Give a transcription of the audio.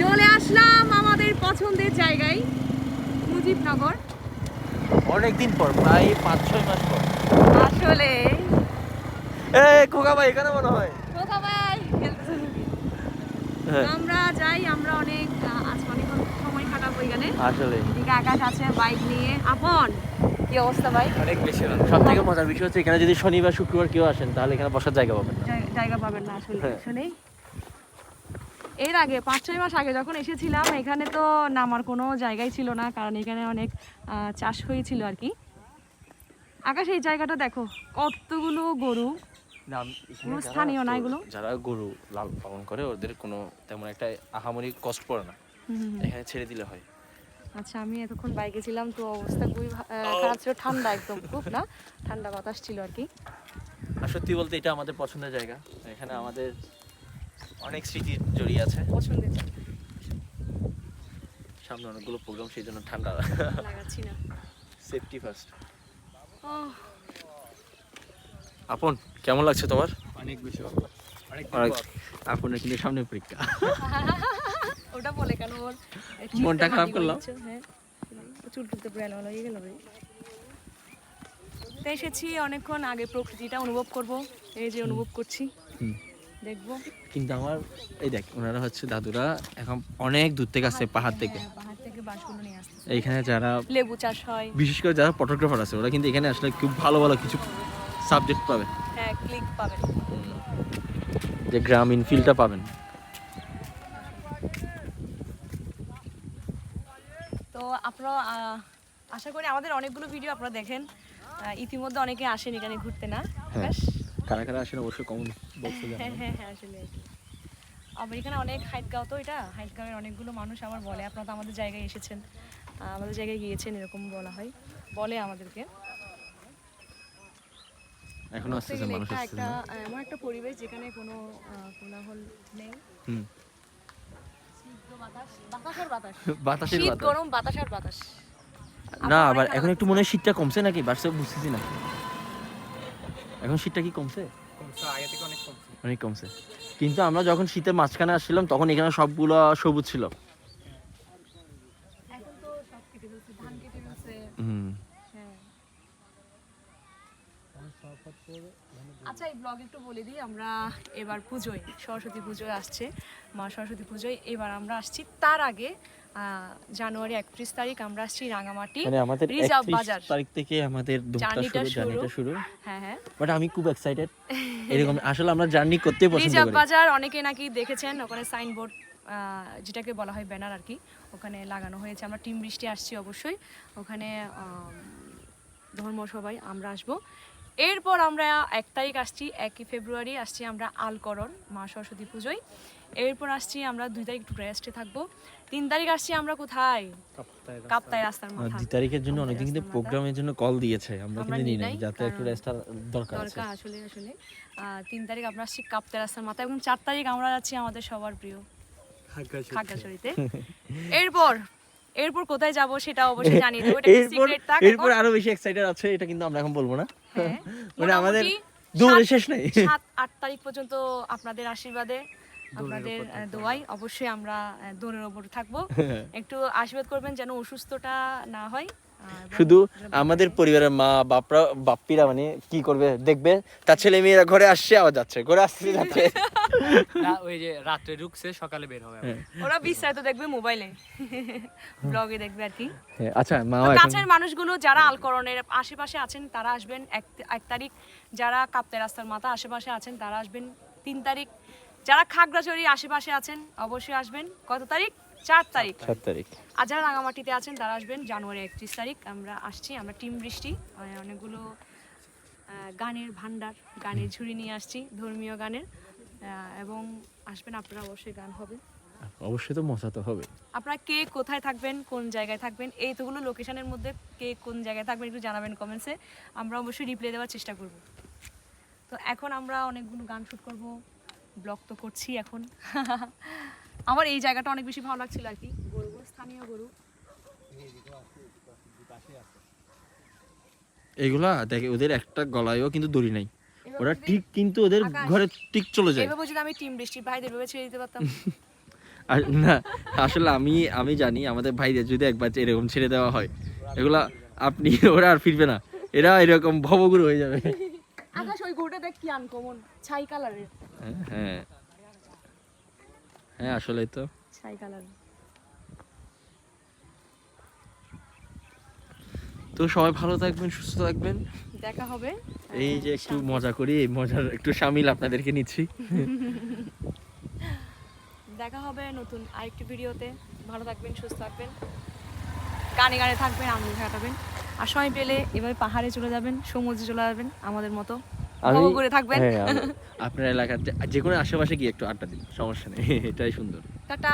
চলে আসলাম আমাদের পছন্দের জায়গায় মুজিবনগর। অনেকদিন পর প্রায় পাঁচ ছয় মাস পর। আসলে। এ খোকা ভাই এখানে মনে হয়। খোকা ভাই হ্যাঁ, আমরা যাই আমরা অনেক আজ অনেকক্ষণ সময় কাটাবো এখানে। আসলে। এদিকে আকাশ আছে বাইক নিয়ে। আপন কি অবস্থা ভাই? অনেক বেশি সব থেকে মজার বিষয় হচ্ছে এখানে যদি শনিবার শুক্রবার কেউ আসেন তাহলে এখানে বসার জায়গা পাবেন না। জায়গা পাবেন না আসলে হ্যাঁ। এর আগে পাঁচ ছয় মাস আগে যখন এসেছিলাম এখানে তো নামার কোনো জায়গাই ছিল না কারণ এখানে অনেক চাষ হয়েছিল আর কি। আকাশ এই জায়গাটা দেখো কতগুলো গরু। স্থানীয় না এগুলো? যারা গরু লাল পালন করে ওদের কোনো তেমন একটা আহামরি কষ্ট পড়ে না। এখানে ছেড়ে দিলে হয়। আচ্ছা আমি এতক্ষণ বাইকে ছিলাম তো অবস্থা খুবই খারাপ ছিল ঠান্ডা একদম খুব না? ঠান্ডা বাতাস ছিল আর কি। আর সত্যি বলতে এটা আমাদের পছন্দের জায়গা। এখানে আমাদের অনেক স্মৃতি জড়িয়ে আছে। পছন্দের সামনে অনেকগুলো প্রোগ্রাম সেই জন্য ঠান্ডা। লাগাচ্ছি না। সেফটি ফার্স্ট আপন কেমন লাগছে তোমার? অনেক বেশি ভালো অনেক। আপনার কিন্তু সামনে পরীক্ষা। ওটা বলে কেন ওর মনটা খারাপ করলাম? হ্যাঁ। চুল টুলতে পুরো এলোমেলো হয়ে গেল রে। এসেছি অনেকক্ষণ আগে প্রকৃতিটা অনুভব করব এই যে অনুভব করছি। হুম। দেখব। কিন্তু আমার এই দেখ ওনারা হচ্ছে দাদুরা এখন অনেক দূর থেকে আসছে পাহাড় থেকে। হ্যাঁ, পাহাড় থেকে বাঁশগুলো নিয়ে এইখানে যারা লেবু চাষ হয়। বিশেষ করে যারা ফটোগ্রাফার আছে ওরা কিন্তু এখানে আসলে খুব ভালো ভালো কিছু সাবজেক্ট পাবে। হ্যাঁ ক্লিক পাবেন। যে গ্রামীণ ফিলটা পাবেন। তো আপনারা আশা করি আমাদের অনেকগুলো ভিডিও আপনারা দেখেন। ইতিমধ্যে অনেকে আসেন এখানে ঘুরতে না? হ্যাঁ। কারা কারা আসেন অবশ্যই বক্সে হ্যাঁ হ্যাঁ হ্যাঁ আসলে এখানে অনেক হাইটগাঁও তো এটা হাইটগাঁওয়ের অনেকগুলো মানুষ আবার বলে। আপনারা তো আমাদের জায়গায় এসেছেন। আমাদের জায়গায় গিয়েছেন এরকম বলা হয়। বলে আমাদেরকে। এখনও আসতেছে মানুষ আসতেছে একটা এমন একটা পরিবেশ যেখানে কোনো কোলাহল নেই। হুম। বাতাসের বাতাস শীত গরম বাতাসের বাতাস। না আবার এখন একটু মনে হয় শীতটা কমছে নাকি? বার্সে বুঝতেছি না। এখন শীতটা কি কমছে? কমছে আগে থেকে অনেক কমছে। কিন্তু আমরা যখন শীতের মাঝখানে আসছিলাম তখন এখানে সবগুলো সবুজ ছিল। এখন তো সব কেটে ফেলছে ধান কেটে ফেলছে। হুম। হ্যাঁ। আচ্ছা এই ব্লগ একটু বলে দিই আমরা এবার পুজোয় সরস্বতী পুজোয় আসছে মা সরস্বতী পুজোয়। এবার আমরা আসছি তার আগে জানুয়ারি একত্রিশ তারিখ আমরা আসছি রাঙামাটি মানে আমাদের রিজার্ভ বাজার। তারিখ থেকে আমাদের জার্নিটা শুরু হ্যাঁ হ্যাঁ। বাট আমি খুব এক্সাইটেড এরকম আসলে আমরা জার্নি করতে পছন্দ রিজার্ভ বাজার অনেকে নাকি দেখেছেন ওখানে সাইনবোর্ড যেটাকে বলা হয় ব্যানার আর কি ওখানে লাগানো হয়েছে। আমরা টিম বৃষ্টি আসছি অবশ্যই। ওখানে ধর্ম সবাই আমরা আসব। এরপর আমরা এক তারিখ আসছি একই ফেব্রুয়ারি আসছি আমরা আলকরণ মা সরস্বতী পুজোয়। এরপর আসছি আমরা দুই তারিখ একটু রেস্টে থাকব। তিন তারিখ আসছি আমরা কোথায়? কাপ্তাই রাস্তার মাথা দুই তারিখের জন্য অনেকদিন কিন্তু প্রোগ্রামের জন্য কল দিয়েছে আমরা কিন্তু নিই নিই যাতে একটু রেস্টার দরকার আছে। দরকার আসলে আসলে। তিন তারিখ আমরা আসছি কাপ্তাই রাস্তার মাথা এবং চার তারিখ আমরা যাচ্ছি আমাদের সবার প্রিয় খাগড়াছড়িতে। এরপর এরপর কোথায় যাব সেটা অবশ্যই জানিয়ে দেবো এটা সিক্রেট থাক এরপর আরও বেশি এক্সাইটেড আছে এটা কিন্তু আমরা এখন বলব না। মানে আমাদের দূরে দৌড়ে শেষ নাই। সাত আট তারিখ পর্যন্ত আপনাদের আশীর্বাদে আপনাদের দোয়াই অবশ্যই আমরা দৌড়ের ওপর থাকব। একটু আশীর্বাদ করবেন যেন অসুস্থটা না হয়। শুধু আমাদের পরিবারের মা বাপরা বাপ্পিরা মানে কি করবে দেখবে? তার ছেলে মেয়েরা ঘরে আসছে আবার যাচ্ছে। ঘরে আসছে যাচ্ছে। না ওই যে রাত্রে ঢুকছে সকালে বের হবে আবার। ওরা বিস্তারিত দেখবে মোবাইলে। ব্লগে দেখবে আর কি। হ্যাঁ, আচ্ছা মা কাছের মানুষগুলো যারা আলকরণের আশেপাশে আছেন তারা আসবেন এক এক তারিখ। যারা কাপ্তে রাস্তার মাথা আশেপাশে আছেন তারা আসবেন তিন তারিখ। যারা খাগড়াছড়ি আশেপাশে আছেন অবশ্যই আসবেন। কত তারিখ? চার তারিখ। সাত তারিখ। আর যারা রাঙামাটিতে আছেন তারা আসবেন জানুয়ারি একত্রিশ তারিখ। আমরা আসছি আমরা টিম বৃষ্টি। অনেকগুলো গানের ভান্ডার গানের ঝুড়ি নিয়ে আসছি ধর্মীয় গানের। এবং আসবেন আপনারা অবশ্যই গান হবে। অবশ্যই তো মজা তো হবে। আপনারা কে কোথায় থাকবেন কোন জায়গায় থাকবেন এই তোগুলো লোকেশনের মধ্যে কে কোন জায়গায় থাকবেন একটু জানাবেন কমেন্টসে আমরা অবশ্যই রিপ্লাই দেওয়ার চেষ্টা করব। তো এখন আমরা অনেকগুলো গান শুট করব। ব্লগ তো করছি এখন। আমার এই জায়গাটা অনেক বেশি ভালো লাগছিল আর কি। গরুগুলো স্থানীয় গরু। এগুলা দেখে ওদের একটা গলায়ও কিন্তু দড়ি নাই। ওরা ঠিক কিন্তু ওদের ঘরে ঠিক চলে যায়। এভাবে যদি আমি টিম বৃষ্টি ভাইদের ভেবে ছেড়ে দিতে পারতাম। আর না আসলে আমি আমি জানি আমাদের ভাইদের যদি একবার এরকম ছেড়ে দেওয়া হয় এগুলা আপনি ওরা আর ফিরবে না। এরা এরকম ভবগুরু হয়ে যাবে। আকাশ ওই ঘুরটা দেখ কি আনকমন ছাই কালারের হ্যাঁ, হ্যাঁ। হ্যাঁ আসলে তো। ছাই কালারের তো সবাই ভালো থাকবেন সুস্থ থাকবেন। দেখা হবে। এই যে একটু মজা করি এই মজার একটু সামিল আপনাদেরকে নিচ্ছি। দেখা হবে নতুন আরেকটি ভিডিওতে। ভালো থাকবেন সুস্থ থাকবেন। গানে গানে থাকবেন আনন্দ কাটাবেন আর সময় পেলে এভাবে পাহাড়ে চলে যাবেন সমুদ্রে চলে যাবেন আমাদের মতো। আমি করে থাকবেন। হ্যাঁ আপনার এলাকার যে- যে কোনো আশেপাশে গিয়ে একটু আড্ডা দিন সমস্যা নেই। এটাই সুন্দর। টাটা।